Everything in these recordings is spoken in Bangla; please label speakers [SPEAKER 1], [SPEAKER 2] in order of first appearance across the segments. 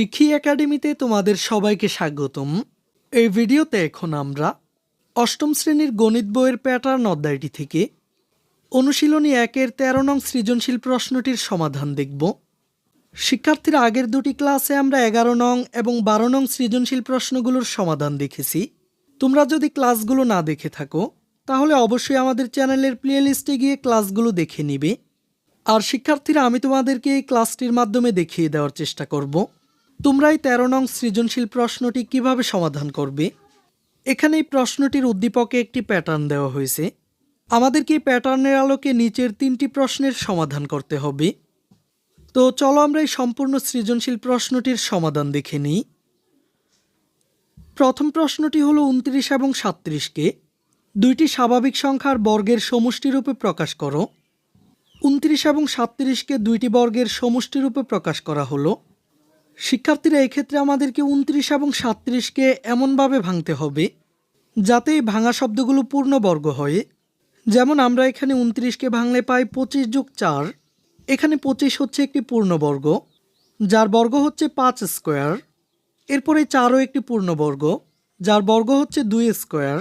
[SPEAKER 1] শিখি একাডেমিতে তোমাদের সবাইকে স্বাগতম। এই ভিডিওতে এখন আমরা অষ্টম শ্রেণির গণিত বইয়ের প্যাটার্ন অধ্যায়টি থেকে অনুশীলনী একের তেরো নং সৃজনশীল প্রশ্নটির সমাধান দেখব। শিক্ষার্থীরা আগের দুটি ক্লাসে আমরা এগারো নং এবং বারো নং সৃজনশীল প্রশ্নগুলোর সমাধান দেখেছি। তোমরা যদি ক্লাসগুলো না দেখে থাকো, তাহলে অবশ্যই আমাদের চ্যানেলের প্লেলিস্টে গিয়ে ক্লাসগুলো দেখে নিবে। আর শিক্ষার্থীরা, আমি তোমাদেরকে এই ক্লাসটির মাধ্যমে দেখিয়ে দেওয়ার চেষ্টা করব। তোমরা এই তেরো নং সৃজনশীল প্রশ্নটি কীভাবে সমাধান করবে? এখানে এই প্রশ্নটির উদ্দীপকে একটি প্যাটার্ন দেওয়া হয়েছে। আমাদেরকে এই প্যাটার্নের আলোকে নিচের তিনটি প্রশ্নের সমাধান করতে হবে। তো চলো আমরা এই সম্পূর্ণ সৃজনশীল প্রশ্নটির সমাধান দেখে নিই। প্রথম প্রশ্নটি হলো উনত্রিশ এবং সাতত্রিশকে। দুইটি স্বাভাবিক সংখ্যার বর্গের সমষ্টিরূপে প্রকাশ করো। উনত্রিশ এবং সাতত্রিশকে দুইটি বর্গের সমষ্টিরূপে প্রকাশ করা হলো। শিক্ষার্থীরা এক্ষেত্রে আমাদেরকে উনত্রিশ এবং সাতত্রিশকে এমনভাবে ভাঙতে হবে যাতে এই ভাঙা শব্দগুলো পূর্ণবর্গ হয়। যেমন আমরা এখানে উনত্রিশকে ভাঙলে পাই পঁচিশ যোগ চার। এখানে পঁচিশ হচ্ছে একটি পূর্ণবর্গ, যার বর্গ হচ্ছে পাঁচ স্কোয়ার। এরপরে চারও একটি পূর্ণবর্গ, যার বর্গ হচ্ছে দুই স্কোয়ার।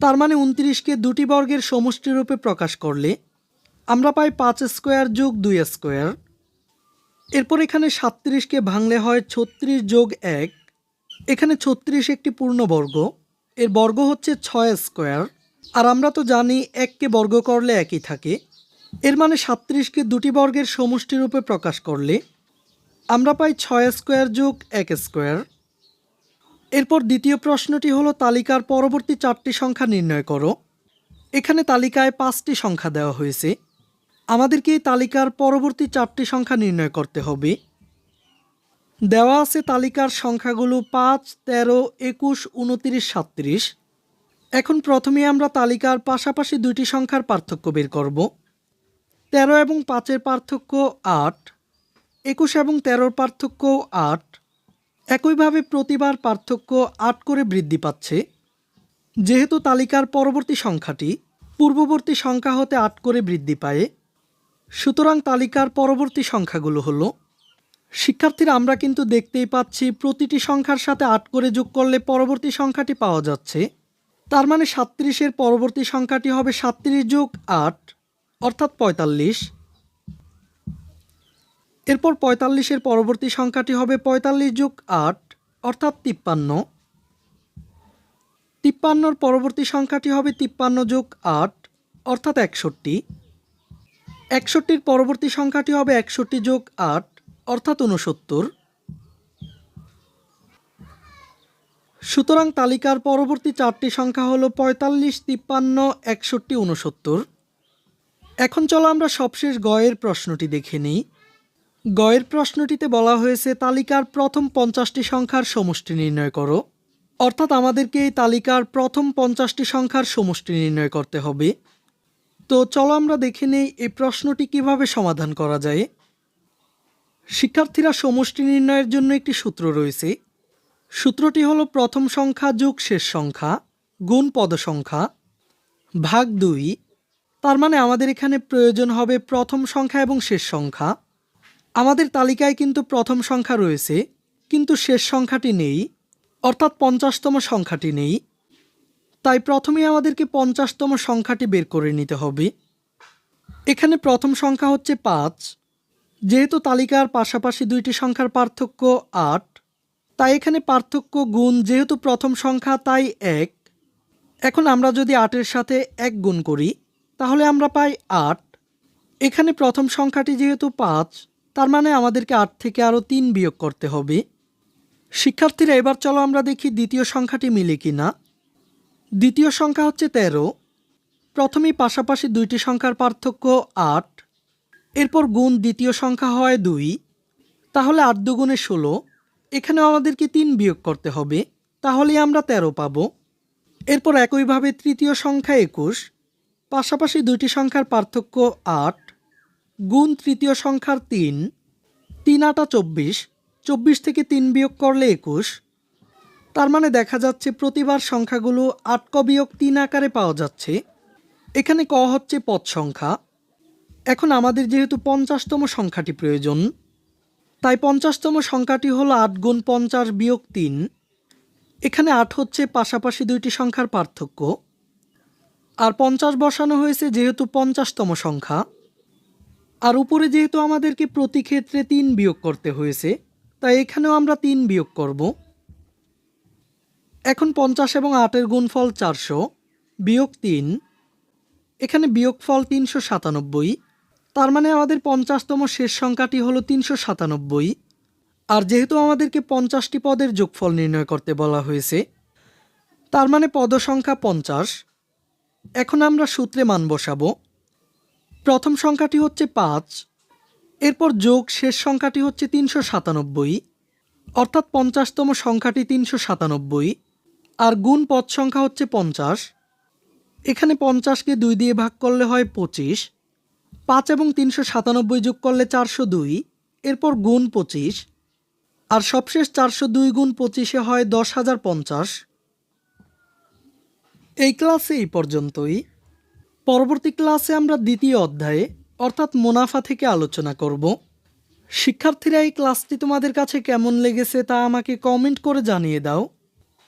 [SPEAKER 1] তার মানে উনত্রিশকে দুটি বর্গের সমষ্টিরূপে প্রকাশ করলে আমরা পাই পাঁচ স্কোয়ার যোগ দুই স্কোয়ার। এরপর এখানে সাতত্রিশকে ভাঙলে হয় ছত্রিশ যোগ এক। এখানে ছত্রিশ একটি পূর্ণবর্গ। এর বর্গ হচ্ছে ছয় স্কোয়ার। আর আমরা তো জানি এককে বর্গ করলে একই থাকে। এর মানে সাতত্রিশকে দুটি বর্গের সমষ্টিরূপে প্রকাশ করলে আমরা পাই ছয় স্কোয়ার যোগ এক স্কোয়ার। এরপর দ্বিতীয় প্রশ্নটি হলো, তালিকার পরবর্তী চারটি সংখ্যা নির্ণয় করো। এখানে তালিকায় পাঁচটি সংখ্যা দেওয়া হয়েছে। আমাদেরকে এই তালিকার পরবর্তী চারটি সংখ্যা নির্ণয় করতে হবে। দেওয়া আছে তালিকার সংখ্যাগুলো পাঁচ, তেরো, একুশ, উনতিরিশ, সাতত্রিশ। এখন প্রথমে আমরা তালিকার পাশাপাশি দুইটি সংখ্যার পার্থক্য বের করব। তেরো এবং পাঁচের পার্থক্য আট, একুশ এবং তেরোর পার্থক্য আট। একইভাবে প্রতিবার পার্থক্য আট করে বৃদ্ধি পাচ্ছে। যেহেতু তালিকার পরবর্তী সংখ্যাটি পূর্ববর্তী সংখ্যা হতে আট করে বৃদ্ধি পায় সুতরাং তালিকার পরবর্তী সংখ্যাগুলো হলো, শিক্ষার্থীরা আমরা কিন্তু দেখতেই পাচ্ছি প্রতিটি সংখ্যার সাথে আট করে যোগ করলে পরবর্তী সংখ্যাটি পাওয়া যাচ্ছে। তার মানে সাতত্রিশের পরবর্তী সংখ্যাটি হবে সাতত্রিশ যোগ আট, অর্থাৎ পঁয়তাল্লিশ। এরপর পঁয়তাল্লিশের পরবর্তী সংখ্যাটি হবে পঁয়তাল্লিশ যোগ আট, অর্থাৎ তিপ্পান্ন। তিপ্পান্নর পরবর্তী সংখ্যাটি হবে তিপ্পান্ন যোগ আট, অর্থাৎ একষট্টি। একষট্টির পরবর্তী সংখ্যাটি হবে একষট্টি যোগ আট, অর্থাৎ উনসত্তর সুতরাং তালিকার পরবর্তী চারটি সংখ্যা হলো পঁয়তাল্লিশ, তিপ্পান্ন, একষট্টি উনসত্তর এখন চলো আমরা সবশেষ গয়ের প্রশ্নটি দেখে নিই। গয়ের প্রশ্নটিতে বলা হয়েছে, তালিকার প্রথম পঞ্চাশটি সংখ্যার সমষ্টি নির্ণয় করো। অর্থাৎ আমাদেরকে এই তালিকার প্রথম পঞ্চাশটি সংখ্যার সমষ্টি নির্ণয় করতে হবে। তো চলো আমরা দেখে নেই এই প্রশ্নটি কীভাবে সমাধান করা যায়। শিক্ষার্থীরা সমষ্টি নির্ণয়ের জন্য একটি সূত্র রয়েছে। সূত্রটি হলো প্রথম সংখ্যা যোগ শেষ সংখ্যা, গুণ পদসংখ্যা ভাগ দুই। তার মানে আমাদের এখানে প্রয়োজন হবে প্রথম সংখ্যা এবং শেষ সংখ্যা। আমাদের তালিকায় কিন্তু প্রথম সংখ্যা রয়েছে, কিন্তু শেষ সংখ্যাটি নেই, অর্থাৎ পঞ্চাশতম সংখ্যাটি নেই। তাই প্রথমেই আমাদেরকে পঞ্চাশতম সংখ্যাটি বের করে নিতে হবে। এখানে প্রথম সংখ্যা হচ্ছে পাঁচ। যেহেতু তালিকার পাশাপাশি দুইটি সংখ্যার পার্থক্য আট, তাই এখানে পার্থক্য গুণ যেহেতু প্রথম সংখ্যা, তাই এক। এখন আমরা যদি আটের সাথে এক গুণ করি, তাহলে আমরা পাই আট। এখানে প্রথম সংখ্যাটি যেহেতু পাঁচ, তার মানে আমাদেরকে আট থেকে আরও তিন বিয়োগ করতে হবে। শিক্ষার্থীরা, এবার চলো আমরা দেখি দ্বিতীয় সংখ্যাটি মিলে কি না দ্বিতীয় সংখ্যা হচ্ছে তেরো। প্রথমেই পাশাপাশি দুইটি সংখ্যার পার্থক্য আট। এরপর গুণ দ্বিতীয় সংখ্যা হয় দুই। তাহলে আট দুগুণে ষোলো। এখানে আমাদেরকে তিন বিয়োগ করতে হবে। তাহলেই আমরা তেরো পাবো। এরপর একইভাবে তৃতীয় সংখ্যা একুশ। পাশাপাশি দুইটি সংখ্যার পার্থক্য আট। গুণ তৃতীয় সংখ্যার তিন। তিন আটা চব্বিশ। চব্বিশ থেকে তিন বিয়োগ করলে একুশ। তার মানে দেখা যাচ্ছে প্রতিবার সংখ্যাগুলো আট ক বিয়োগ তিন আকারে পাওয়া যাচ্ছে। এখানে ক হচ্ছে পদ সংখ্যা। এখন আমাদের যেহেতু পঞ্চাশতম সংখ্যাটি প্রয়োজন, তাই পঞ্চাশতম সংখ্যাটি হলো আট গুণ পঞ্চাশ বিয়োগ তিন। এখানে আট হচ্ছে পাশাপাশি দুইটি সংখ্যার পার্থক্য। আর পঞ্চাশ বসানো হয়েছে যেহেতু পঞ্চাশতম সংখ্যা। আর উপরে যেহেতু আমাদেরকে প্রতি ক্ষেত্রে তিন বিয়োগ করতে হয়েছে, তাই এখানেও আমরা তিন বিয়োগ করব। এখন পঞ্চাশ এবং আটের গুণফল চারশো, বিয়োগ তিন, এখানে বিয়োগফল তিনশো সাতানব্বই, তার মানে আমাদের পঞ্চাশতম শেষ সংখ্যাটি হলো তিনশো সাতানব্বই। আর যেহেতু আমাদেরকে পঞ্চাশটি পদের যোগফল নির্ণয় করতে বলা হয়েছে, তার মানে পদ সংখ্যা পঞ্চাশ। এখন আমরা সূত্রে মান বসাবো। প্রথম সংখ্যাটি হচ্ছে পাঁচ, এরপর যোগ শেষ সংখ্যাটি হচ্ছে তিনশো সাতানব্বই, অর্থাৎ পঞ্চাশতম সংখ্যাটি তিনশো সাতানব্বই। আর গুণ পদ সংখ্যা হচ্ছে পঞ্চাশ। এখানে পঞ্চাশকে দুই দিয়ে ভাগ করলে হয় পঁচিশ। পাঁচ এবং তিনশো সাতানব্বই যোগ করলে চারশো দুই। এরপর গুণ পঁচিশ। আর সবশেষ চারশো দুই গুণ পঁচিশে হয় দশ হাজার পঞ্চাশ। এই ক্লাসে এই পর্যন্তই। পরবর্তী ক্লাসে আমরা দ্বিতীয় অধ্যায়ে, অর্থাৎ মুনাফা থেকে আলোচনা করব। শিক্ষার্থীরা, এই ক্লাসটি তোমাদের কাছে কেমন লেগেছে তা আমাকে কমেন্ট করে জানিয়ে দাও।